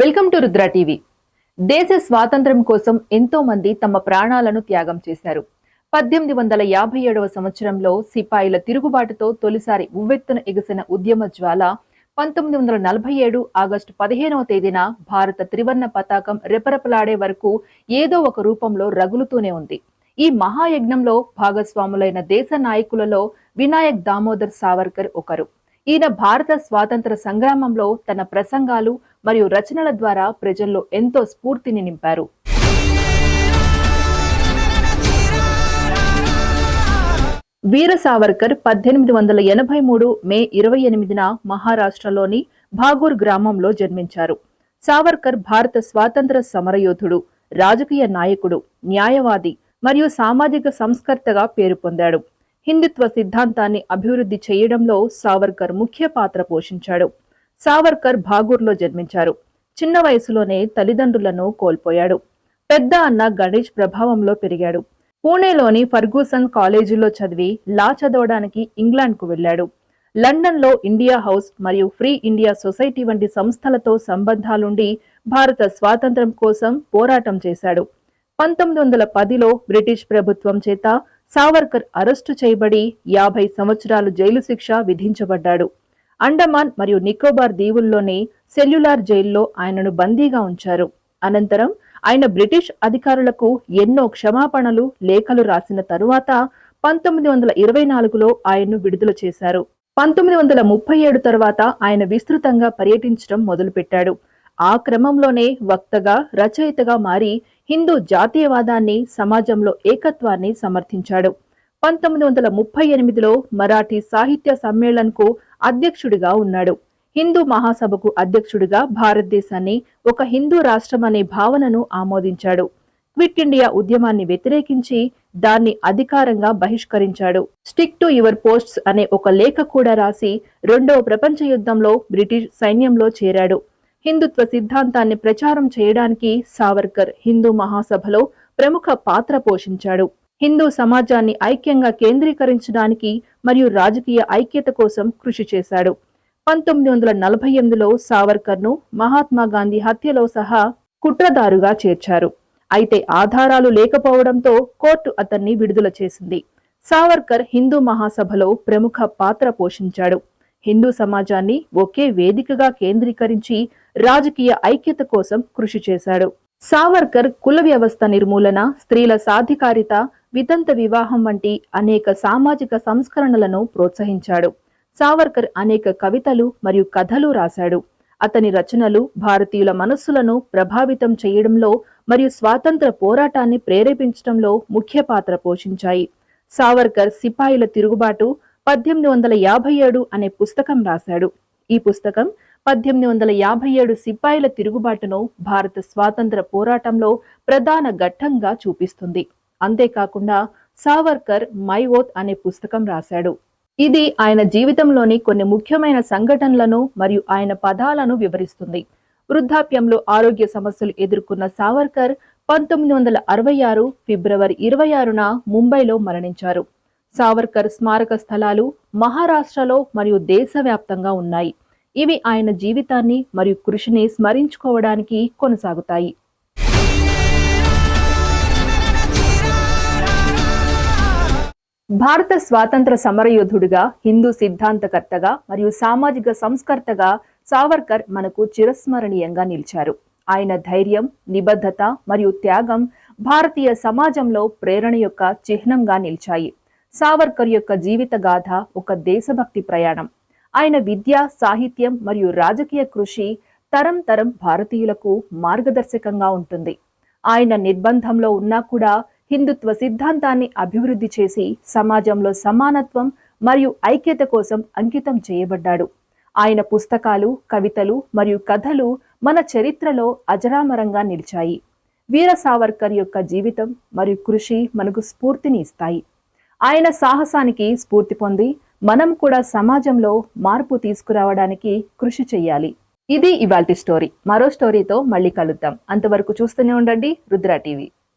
Welcome to Rudra TV. దేశ స్వాతంత్ర్యం కోసం ఎంతో మంది తమ ప్రాణాలను త్యాగం చేశారు. పద్దెనిమిది వందల యాభై ఏడవ సంవత్సరంలో సిపాయిల తిరుగుబాటుతో తొలిసారి ఉవ్వెత్తున ఎగసిన ఉద్యమ జ్వాల పంతొమ్మిది వందల నలభై ఏడు ఆగస్టు పదిహేనవ తేదీన భారత త్రివర్ణ పతాకం రెపరెపలాడే వరకు ఏదో ఒక రూపంలో రగులుతూనే ఉంది. ఈ మహాయజ్ఞంలో భాగస్వాములైన దేశ నాయకులలో వినాయక్ దామోదర్ సావర్కర్ ఒకరు. ఈయన భారత స్వాతంత్ర సంగ్రామంలో తన ప్రసంగాలు మరియు రచనల ద్వారా ప్రజల్లో ఎంతో స్ఫూర్తిని నింపారు. వీర సావర్కర్ పద్దెనిమిది వందల ఎనభై మూడు మే ఇరవై ఎనిమిదిన మహారాష్ట్రలోని భాగూర్ గ్రామంలో జన్మించారు. సావర్కర్ భారత స్వాతంత్ర సమరయోధుడు రాజకీయ నాయకుడు న్యాయవాది మరియు సామాజిక సంస్కర్తగా పేరు పొందాడు. హిందుత్వ సిద్ధాంతాన్ని అభివృద్ధి చేయడంలో సావర్కర్ ముఖ్య పాత్ర పోషించాడు. సావర్కర్ భాగూర్లో జన్మించారు. చిన్న వయసులోనే తల్లిదండ్రులను కోల్పోయాడు. పెద్ద అన్న గణేష్ ప్రభావంలో పెరిగాడు. పూణేలోని ఫర్గూసన్ కాలేజీలో చదివి లా చదవడానికి ఇంగ్లాండ్కు వెళ్ళాడు. లండన్లో ఇండియా హౌస్ మరియు ఫ్రీ ఇండియా సొసైటీ వంటి సంస్థలతో సంబంధాలుండి భారత స్వాతంత్ర్యం కోసం పోరాటం చేశాడు. పంతొమ్మిది వందల పదిలో బ్రిటిష్ ప్రభుత్వం చేత సావర్కర్ అరెస్టు చేయబడి యాభై సంవత్సరాలు జైలు శిక్ష విధించబడ్డాడు. అండమాన్ మరియు నికోబార్ దీవుల్లోని సెల్యులార్ జైల్లో ఆయనను బందీగా ఉంచారు. అనంతరం ఆయన బ్రిటిష్ అధికారులకు ఎన్నో క్షమాపణలు లేఖలు రాసిన తరువాత పంతొమ్మిది వందల ఇరవై నాలుగులో ఆయన్ను విడుదల చేశారు. పంతొమ్మిది వందల ముప్పై ఏడు తర్వాత ఆయన విస్తృతంగా పర్యటించడం మొదలుపెట్టాడు. ఆ క్రమంలోనే వక్తగా రచయితగా మారి హిందూ జాతీయవాదాన్ని సమాజంలో ఏకత్వాన్ని సమర్థించాడు. పంతొమ్మిది వందల ముప్పై ఎనిమిదిలో మరాఠీ సాహిత్య సమ్మేళన్కు అధ్యక్షుడిగా ఉన్నాడు. హిందూ మహాసభకు అధ్యక్షుడిగా భారతదేశాన్ని ఒక హిందూ రాష్ట్రం అనే భావనను ఆమోదించాడు. క్విట్ ఇండియా ఉద్యమాన్ని వ్యతిరేకించి దాన్ని అధికారంగా బహిష్కరించాడు. స్టిక్ టు యువర్ పోస్ట్స్ అనే ఒక లేఖ కూడా రాసి రెండవ ప్రపంచ యుద్ధంలో బ్రిటిష్ సైన్యంలో చేరాడు. హిందుత్వ సిద్ధాంతాన్ని ప్రచారం చేయడానికి సావర్కర్ హిందూ మహాసభలో ప్రముఖ పాత్ర పోషించాడు. హిందూ సమాజాన్ని ఐక్యంగా కేంద్రీకరించడానికి మరియు రాజకీయ ఐక్యత కోసం కృషి చేశాడు. పంతొమ్మిది వందల నలభై ఎనిమిదిలో సావర్కర్ను మహాత్మా గాంధీ హత్యలో సహా కుట్రదారుగా చేర్చారు. అయితే ఆధారాలు లేకపోవడంతో కోర్టు అతన్ని విడుదల చేసింది. సావర్కర్ హిందూ మహాసభలో ప్రముఖ పాత్ర పోషించాడు. హిందూ సమాజాన్ని ఒకే వేదికగా కేంద్రీకరించి రాజకీయ ఐక్యత కోసం కృషి చేశాడు. సావర్కర్ కుల వ్యవస్థ నిర్మూలన స్త్రీల సాధికారిత వితంత వివాహం వంటి అనేక సామాజిక సంస్కరణలను ప్రోత్సహించాడు. సావర్కర్ అనేక కవితలు మరియు కథలు రాశాడు. అతని రచనలు భారతీయుల మనస్సులను ప్రభావితం చేయడంలో మరియు స్వాతంత్ర పోరాటాన్ని ప్రేరేపించడంలో ముఖ్య పాత్ర పోషించాయి. సావర్కర్ సిపాయిల తిరుగుబాటు పద్దెనిమిది వందల యాభై ఏడు అనే పుస్తకం రాశాడు. ఈ పుస్తకం పద్దెనిమిది వందల యాభై ఏడు సిపాయిల తిరుగుబాటును భారత స్వాతంత్ర పోరాటంలో ప్రధాన ఘట్టంగా చూపిస్తుంది. అంతేకాకుండా సావర్కర్ మై ఓత్ అనే పుస్తకం రాశాడు. ఇది ఆయన జీవితంలోని కొన్ని ముఖ్యమైన సంఘటనలను మరియు ఆయన పదాలను వివరిస్తుంది. వృద్ధాప్యంలో ఆరోగ్య సమస్యలు ఎదుర్కొన్న సావర్కర్ పంతొమ్మిది వందల అరవై ఆరు ఫిబ్రవరి ఇరవై ఆరున ముంబైలో మరణించారు. సావర్కర్ స్మారక స్థలాలు మహారాష్ట్రలో మరియు దేశవ్యాప్తంగా ఉన్నాయి. ఇవి ఆయన జీవితాన్ని మరియు కృషిని స్మరించుకోవడానికి కొనసాగుతాయి. భారత స్వాతంత్ర సమరయోధుడిగా హిందూ సిద్ధాంతకర్తగా మరియు సామాజిక సంస్కర్తగా సావర్కర్ మనకు చిరస్మరణీయంగా నిలిచారు. ఆయన ధైర్యం నిబద్ధత మరియు త్యాగం భారతీయ సమాజంలో ప్రేరణ యొక్క చిహ్నంగా నిలిచాయి. సావర్కర్ యొక్క జీవిత గాథ ఒక దేశభక్తి ప్రయాణం. ఆయన విద్య సాహిత్యం మరియు రాజకీయ కృషి తరం తరం భారతీయులకు మార్గదర్శకంగా ఉంటుంది. ఆయన నిర్బంధంలో ఉన్నా కూడా హిందుత్వ సిద్ధాంతాన్ని అభివృద్ధి చేసి సమాజంలో సమానత్వం మరియు ఐక్యత కోసం అంకితం చేయబడ్డాడు. ఆయన పుస్తకాలు కవితలు మరియు కథలు మన చరిత్రలో అజరామరంగా నిలిచాయి. వీర సావర్కర్ యొక్క జీవితం మరియు కృషి మనకు స్ఫూర్తిని ఇస్తాయి. ఆయన సాహసానికి స్ఫూర్తి పొంది మనం కూడా సమాజంలో మార్పు తీసుకురావడానికి కృషి చేయాలి. ఇది ఇవాల్టి స్టోరీ. మరో స్టోరీతో మళ్ళీ కలుద్దాం. అంతవరకు చూస్తూనే ఉండండి రుద్ర టీవీ.